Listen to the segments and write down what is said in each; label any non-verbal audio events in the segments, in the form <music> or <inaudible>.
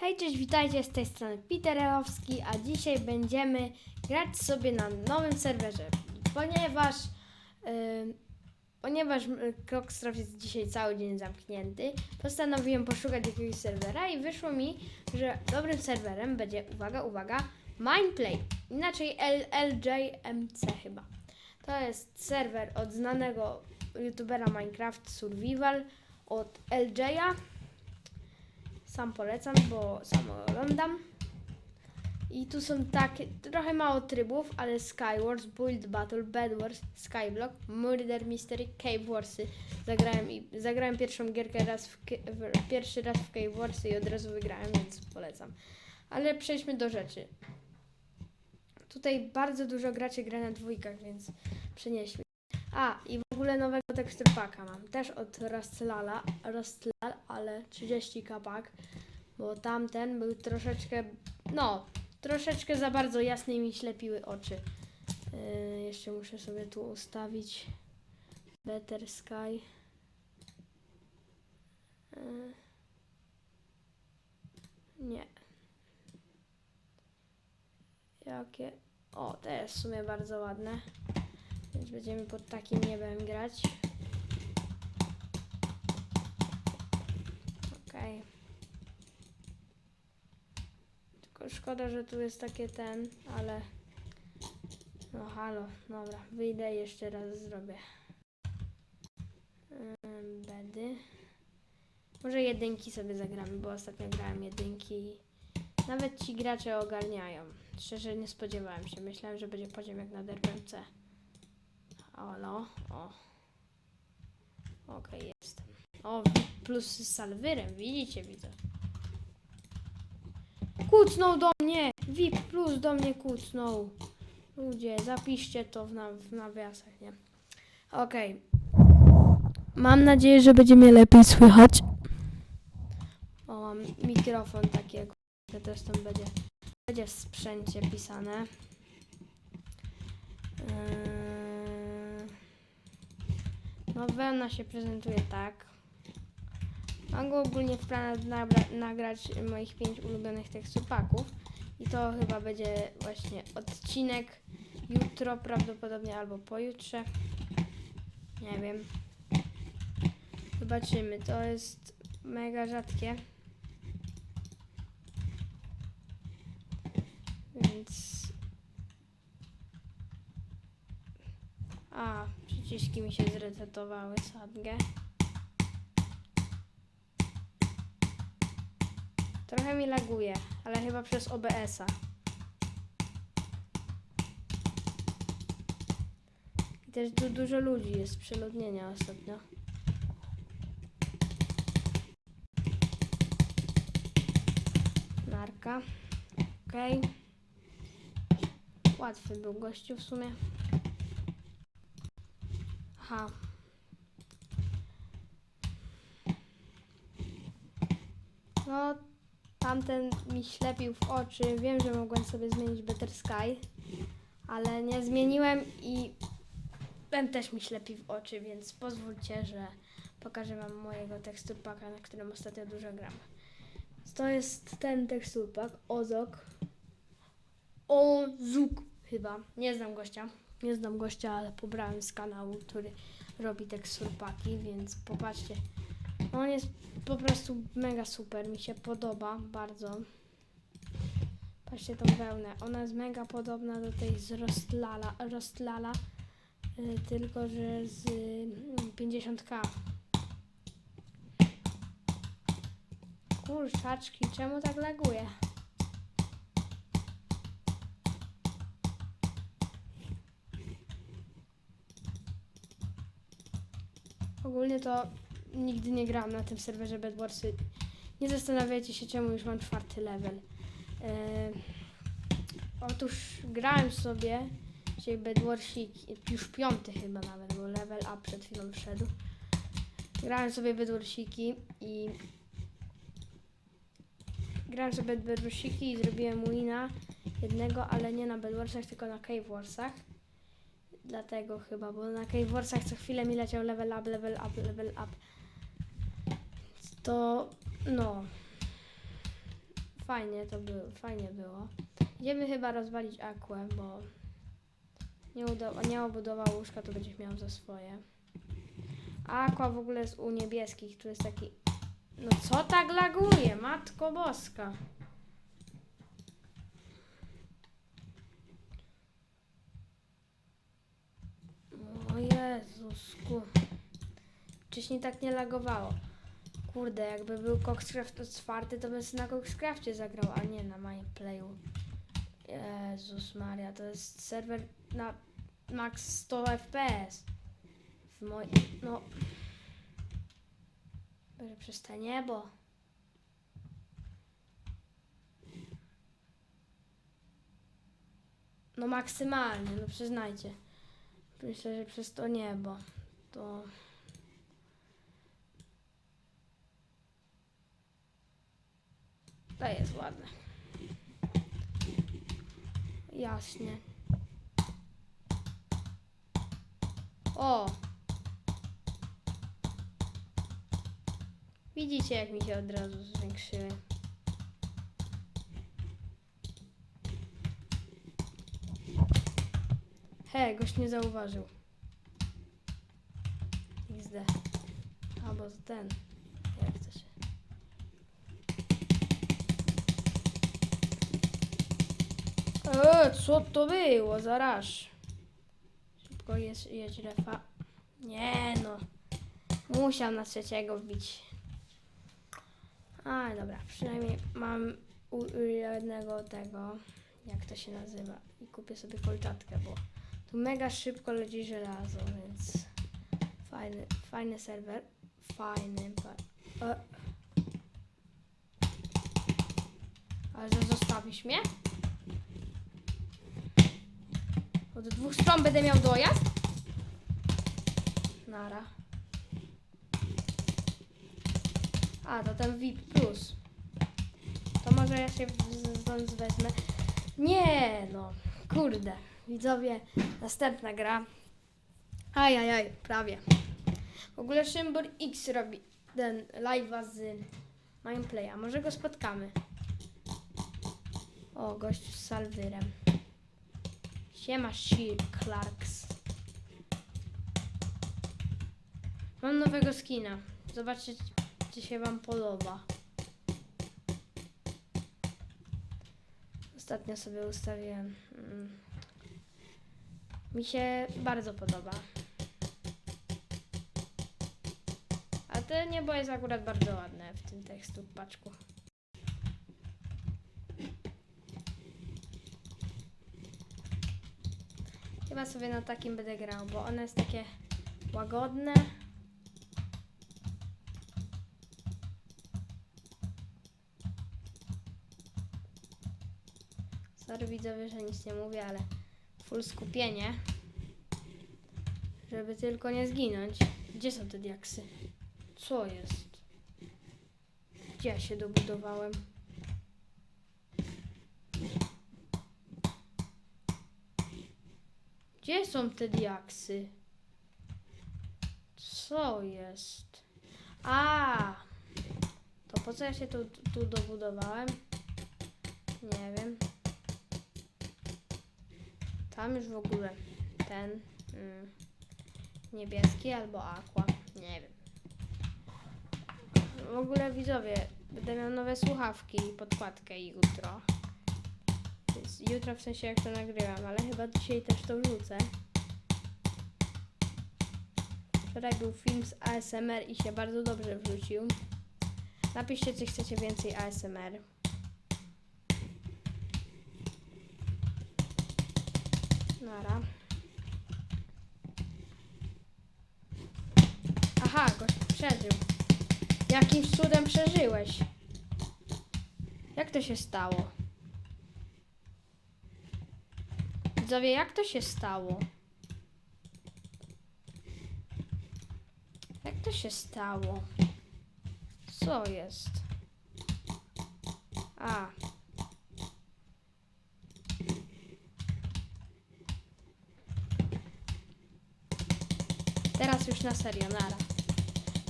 Hej, cześć, witajcie z tej strony Peter Elowski, a dzisiaj będziemy grać sobie na nowym serwerze, ponieważ yy, ponieważ Clockstrap jest dzisiaj cały dzień zamknięty, postanowiłem poszukać jakiegoś serwera i wyszło mi, że dobrym serwerem będzie, uwaga, uwaga, Mindplay, inaczej L LJMC chyba. To jest serwer od znanego youtubera Minecraft Survival od LJ'a. Sam polecam, bo sam oglądam. I tu są takie, trochę mało trybów, ale Skywars, Build Battle, Bed Wars, Skyblock, Murder Mystery, Cave Warsy. Zagrałem, i, zagrałem pierwszą gierkę raz w, w, pierwszy raz w Cave Warsy i od razu wygrałem, więc polecam. Ale przejdźmy do rzeczy. Tutaj bardzo dużo graczy gra na dwójkach, więc przenieśmy. A, i ogóle nowego teksturpaka mam. Też od Rastlala, Rastlal, ale 30k pak, bo tamten był troszeczkę, no, troszeczkę za bardzo jasny i mi ślepiły oczy. Yy, jeszcze muszę sobie tu ustawić Better Sky. Yy, nie. Jakie? O, to jest w sumie bardzo ładne. Więc będziemy pod takim niebem grać. Okej. Tylko szkoda, że tu jest takie ten, ale... No halo, dobra, wyjdę i jeszcze raz zrobię. Bedy. Może jedynki sobie zagramy, bo ostatnio grałem jedynki nawet ci gracze ogarniają. Szczerze nie spodziewałem się. Myślałem, że będzie poziom jak na DRPMC. Halo, o. Okej, jestem. O, plus z salwyrem, widzicie, widzę. Kucnął do mnie! VIP plus do mnie kucnął. Ludzie, zapiszcie to w, na, w nawiasach, nie? Okej. Mam nadzieję, że będzie mnie lepiej słychać. O, mam mikrofon takiego. To też tam będzie, będzie w sprzęcie pisane. No, wełna się prezentuje tak. Mam go ogólnie w planach nagrać moich pięć ulubionych tekstupaków. I to chyba będzie właśnie odcinek jutro prawdopodobnie albo pojutrze. Nie wiem. Zobaczymy. To jest mega rzadkie. Więc A, przyciski mi się zresetowały, sadgę. Trochę mi laguje, ale chyba przez OBS-a. I też tu dużo ludzi jest, przeludnienia ostatnio. Narka. Okej. Łatwy był gościu w sumie. Aha. No, tamten mi ślepił w oczy. Wiem, że mogłem sobie zmienić Better Sky, ale nie zmieniłem i ten też mi ślepi w oczy, więc pozwólcie, że pokażę Wam mojego teksturpaka, na którym ostatnio dużo gram. To jest ten teksturpak, Ozok. Ozuk chyba. Nie znam gościa. Nie znam gościa, ale pobrałem z kanału, który robi teksturpaki, więc popatrzcie. On jest po prostu mega super, mi się podoba bardzo. Patrzcie tą wełnę, ona jest mega podobna do tej z Rostlala, Rostlala y, tylko że z y, 50k. Kurczaczki, czemu tak laguje? Ogólnie to nigdy nie grałam na tym serwerze Bedwarsy. Nie zastanawiajcie się, czemu już mam czwarty level. Eee, otóż grałem sobie dzisiaj Bedwarsik, już piąty chyba nawet, bo level up przed chwilą wszedł. Grałem sobie Bedwarsiki i grałem sobie Bedwarsiki i zrobiłem wina jednego, ale nie na Bedwarsach, tylko na Cave Warsach. Dlatego chyba, bo na Cave Warsach co chwilę mi leciał level up, level up, level up. To no. fajnie to było, fajnie było. Idziemy chyba rozwalić Aquę, bo nie, uda- nie obudował łóżka, to będziesz miał za swoje. A Aqua w ogóle jest u niebieskich, tu jest taki... No co tak laguje, matko boska. O Jezusku. Wcześniej tak nie lagowało. Kurde, jakby był Coxcraft otwarty, to bym na Coxcrafcie zagrał, a nie na MyPlayu. Jezus Maria, to jest serwer na max 100 FPS. W moj... no... Może przez to niebo. No maksymalnie, no przyznajcie. Myślę, że przez to niebo. To... To jest ładne. Jaśnie. O! Widzicie, jak mi się od razu zwiększyły. He, gość nie zauważył. XD. Albo ten. Jak to się... Eee, co to było? Zaraz. Szybko jest, jedź refa. Nie no. Musiał na trzeciego wbić. A, dobra. Przynajmniej mam u, u jednego tego, jak to się nazywa. I kupię sobie kolczatkę, bo tu mega szybko leci żelazo, więc fajny, fajny serwer. Fajny. Fa- e. Ale że zostawisz mnie? Od dwóch stron będę miał dojazd? Nara. A, to ten VIP Plus. To może ja się stąd wezmę. Nie, no. Kurde. Widzowie, następna gra. Ajajaj, prawie. W ogóle Szymbor X robi ten live'a z Mindplaya. Może go spotkamy. O, gość z Salwyrem. Siema, Shir Clarks. Mam nowego skina. Zobaczcie, czy się wam podoba. Ostatnio sobie ustawiłem. Mm. Mi się bardzo podoba. A to niebo jest akurat bardzo ładne w tym tekstu paczku. Chyba sobie na takim będę grał, bo one jest takie łagodne. Sorry widzowie, że nic nie mówię, ale full skupienie. Żeby tylko nie zginąć. Gdzie są te diaksy? Co jest? Gdzie ja się dobudowałem? Gdzie są te diaksy? Co jest? A, to po co ja się tu, tu dobudowałem? Nie wiem. Tam już w ogóle ten mm, niebieski albo aqua. Nie wiem. W ogóle widzowie, będę miał nowe słuchawki i podkładkę jutro. Więc jutro w sensie jak to nagrywam, ale chyba dzisiaj też to wrzucę. Wczoraj był film z ASMR i się bardzo dobrze wrzucił. Napiszcie, czy chcecie więcej ASMR. Nara. Aha, gość przeżył. Jakimś cudem przeżyłeś. Jak to się stało? Widzowie, jak to się stało? Jak to się stało? Co jest? A. Teraz już na serio, nara.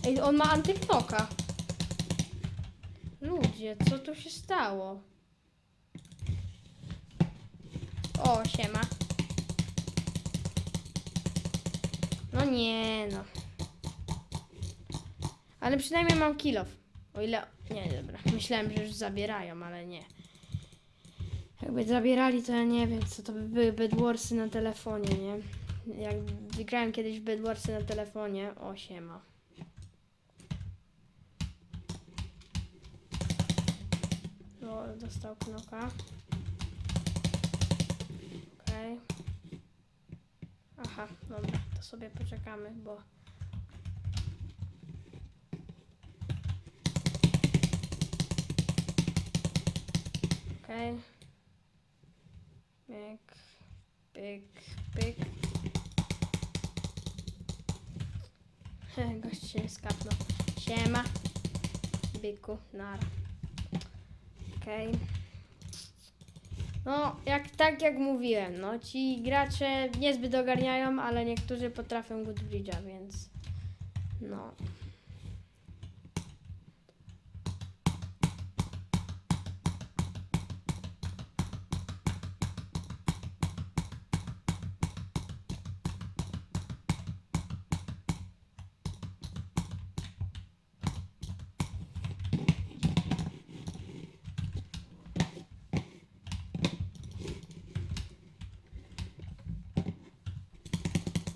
Ej, on ma antyknoka. Ludzie. co tu się stało? O, siema. No nie, no. Ale przynajmniej mam kilof. O ile... Nie, dobra. Myślałem, że już zabierają, ale nie. Jakby zabierali, to ja nie wiem, co to by były Bedwarsy na telefonie, nie? Jak wygrałem kiedyś w Bedwarsy na telefonie, o siema. O, dostał knoka. Okej. Aha, dobra, to sobie poczekamy, bo... Okej. Pyk, pyk, pyk. Gość się skapnął. Siema. Byku, nara. Okej. No, jak, tak jak mówiłem, no ci gracze niezbyt ogarniają, ale niektórzy potrafią Goodbridge'a, więc no.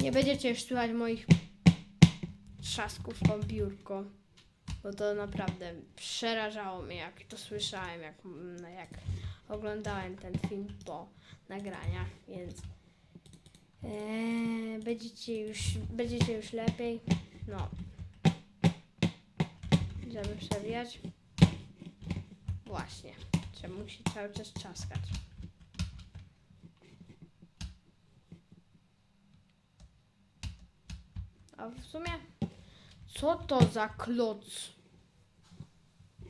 Nie będziecie już słuchać moich trzasków o biurko. Bo to naprawdę przerażało mnie, jak to słyszałem, jak, jak oglądałem ten film po nagraniach, więc eee, będziecie, już, będziecie już lepiej. No. Żeby przewijać. Właśnie. Czemu się cały czas czaskać? A w sumie, co to za kloc?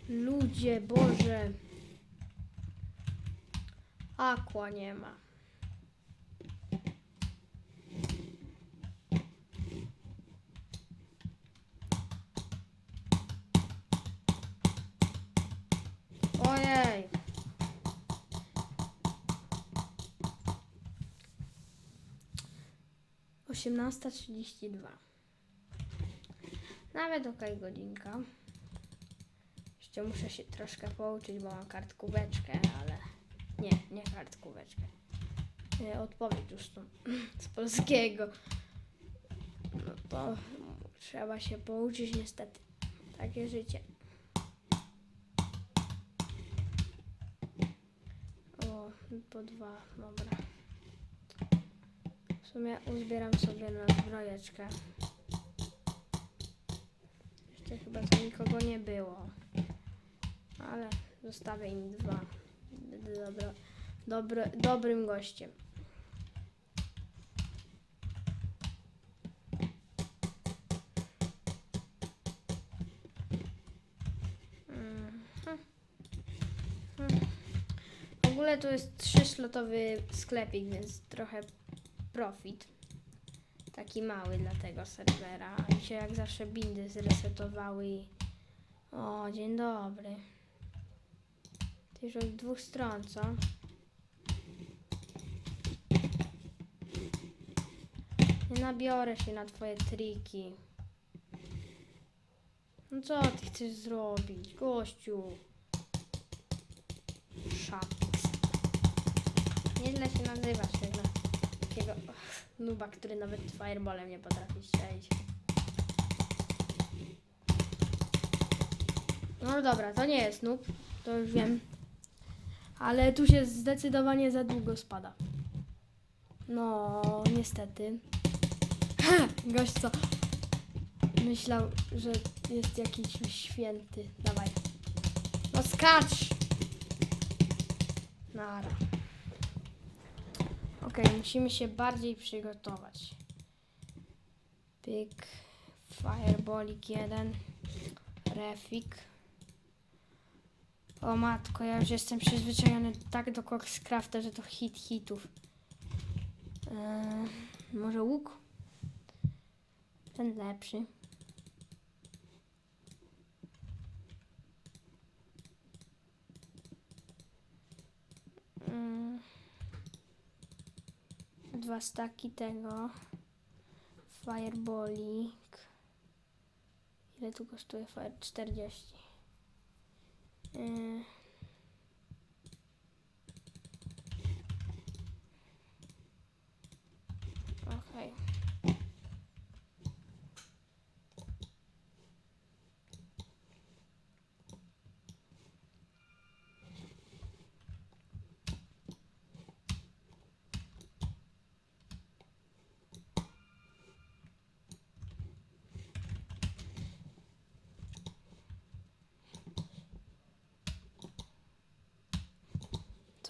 Ludzie, Boże. Aqua nie ma. Ojej. Osiemnasta trzydzieści dwa. Nawet okej godzinka. Jeszcze muszę się troszkę pouczyć, bo mam kartkóweczkę, ale nie, nie kartkóweczkę. E, Odpowiedź już tu <clears throat> z polskiego. No to trzeba się pouczyć niestety. Takie życie. O, po dwa, dobra. W sumie uzbieram sobie na zbrojeczkę. Jeszcze chyba tu nikogo nie było. Ale zostawię im dwa. Będę dobro, dobrym gościem. Mhm. Mhm. W ogóle to jest trzyszlotowy sklepik, więc trochę profit. Taki mały dla tego serwera. Mi się jak zawsze bindy zresetowały i... O, dzień dobry. Ty już od dwóch stron, co? Nie nabiorę się na twoje triki. No co ty chcesz zrobić, gościu? Szapix. Nieźle się nazywasz, jak na nuba, który nawet fireballem nie potrafi strzelić. No dobra, to nie jest noob, to już wiem. Ale tu się zdecydowanie za długo spada. No, niestety. Ha! <clears throat> Gość co myślał, że jest jakiś święty. Dawaj. No skacz! Nara. Ok, musimy się bardziej przygotować. Pyk, fireballik jeden, refik. O matko, ja już jestem przyzwyczajony tak do Corkscrafta, że to hit hitów. Eee, może łuk? Ten lepszy. Mm dwa staki tego. Fireballing. Ile tu kosztuje fire? 40. Yy. Okej.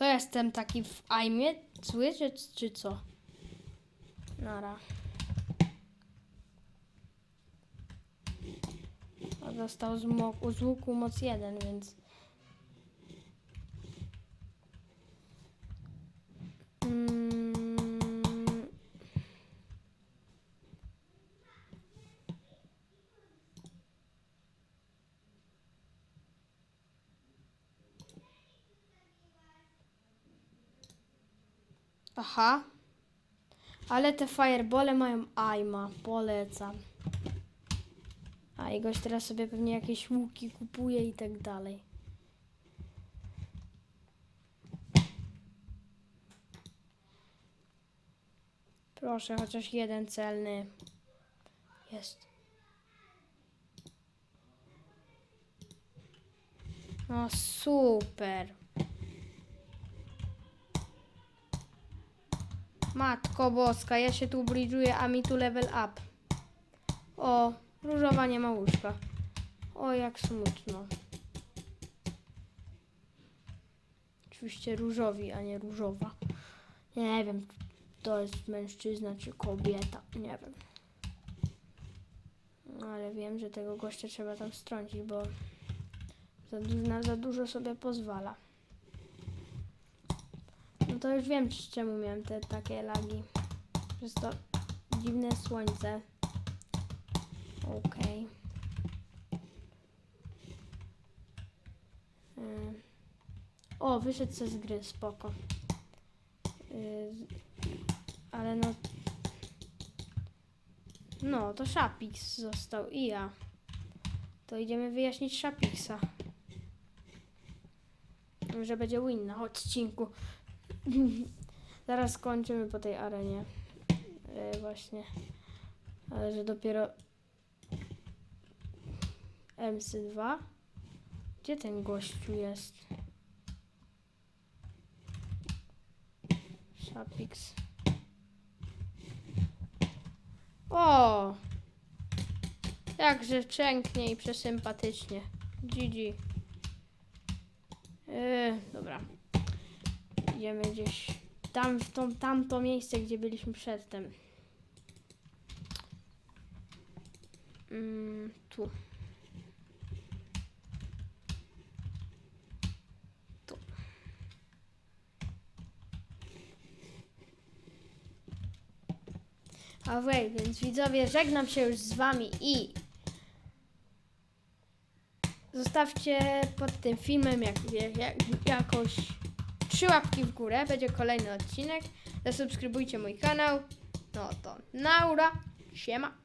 To jestem taki w aimie zły, czy, czy co? Nara. A dostał z, z łuku moc 1, więc... Mm, Aha. Ale te firebole mają aima. Polecam. A i gość teraz sobie pewnie jakieś łuki kupuje i tak dalej. Proszę, chociaż jeden celny. Jest. No super. Matko boska, ja się tu bridżuję, a mi tu level up. O, różowa nie ma łóżka. O, jak smutno. Oczywiście różowi, a nie różowa. Nie wiem, to jest mężczyzna czy kobieta, nie wiem. No, ale wiem, że tego gościa trzeba tam strącić, bo za, za dużo sobie pozwala. To już wiem, czemu miałem te takie lagi. Przez to dziwne słońce. Okej. Ym. O, wyszedł se z gry, spoko. Yy, ale no... No, to Shapix został i ja. To idziemy wyjaśnić Shapixa. Że będzie win na odcinku. <laughs> Zaraz kończymy po tej arenie. E, właśnie. Ale że dopiero MC2. Gdzie ten gościu jest? Shapix. O! Jakże pięknie i przesympatycznie. GG. Yy, dobra. Idziemy gdzieś tam, w tą, tamto miejsce, gdzie byliśmy przedtem. Mm, tu. Tu. A wej, więc widzowie, żegnam się już z wami i zostawcie pod tym filmem jak, jak, jakoś trzy łapki w górę, będzie kolejny odcinek. Zasubskrybujcie mój kanał. No to naura, siema.